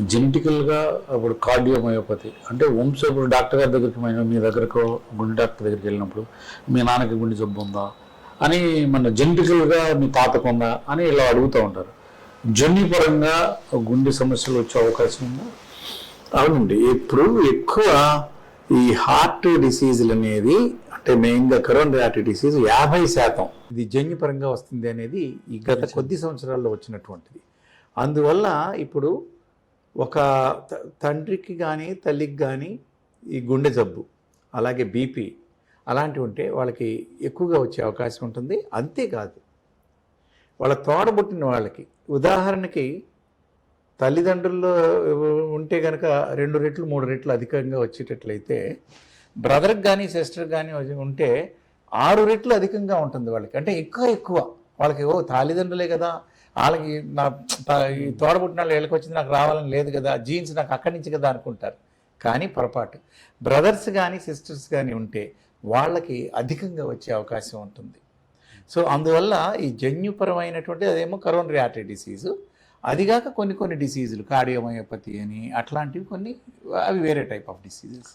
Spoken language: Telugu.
జెనెటికల్గా ఇప్పుడు కార్డియోమయోపతి. అంటే వంశ ఇప్పుడు డాక్టర్ గారి దగ్గరికి మీ దగ్గరకు గుండె డాక్టర్ దగ్గరికి వెళ్ళినప్పుడు మీ నాన్నకి గుండె జబ్బు ఉందా? అని మన జెనెటికల్గా మీ తాతకు ఉందా అని ఇలా అడుగుతూ ఉంటారు. జన్యుపరంగా గుండె సమస్యలు వచ్చే అవకాశం ఉందా? అవునండి. ఇప్పుడు ఎక్కువ ఈ హార్ట్ డిసీజులు అనేది అంటే మెయిన్గా కరోనరీ హార్ట్ డిసీజ్ యాభై శాతం. ఇది జన్యుపరంగా వస్తుంది అనేది ఈ గత కొద్ది సంవత్సరాల్లో వచ్చినటువంటిది. అందువల్ల ఇప్పుడు ఒక త- తండ్రికి కానీ తల్లికి కానీ ఈ గుండె జబ్బు అలాగే బీపీ అలాంటివి ఉంటే వాళ్ళకి ఎక్కువగా వచ్చే అవకాశం ఉంటుంది. అంతేకాదు వాళ్ళ తోడబుట్టిన వాళ్ళకి ఉదాహరణకి తల్లిదండ్రుల్లో ఉంటే కనుక రెండు రెట్లు మూడు రెట్లు అధికంగా వచ్చేటట్లయితే బ్రదర్కి కానీ సిస్టర్కి కానీ ఉంటే ఆరు రెట్లు అధికంగా ఉంటుంది వాళ్ళకి. అంటే ఎక్కువ ఎక్కువ. వాళ్ళకి ఓ తల్లిదండ్రులే కదా. వాళ్ళకి నా ఈ తోడబుట్టిన వాళ్ళు వీళ్ళకి వచ్చింది నాకు రావాలని లేదు కదా. జీన్స్ నాకు అక్కడి నుంచి కదా అనుకుంటారు. కానీ పొరపాటు. బ్రదర్స్ కానీ సిస్టర్స్ కానీ ఉంటే వాళ్ళకి అధికంగా వచ్చే అవకాశం ఉంటుంది. సో అందువల్ల ఈ జన్యుపరమైనటువంటి అదేమో కరోనరీ ఆర్టరీ డిసీజు అదిగాక కొన్ని కొన్ని డిసీజులు కార్డియోమయోపతి అని అట్లాంటివి కొన్ని అవి వేరే టైప్ ఆఫ్ డిసీజెస్.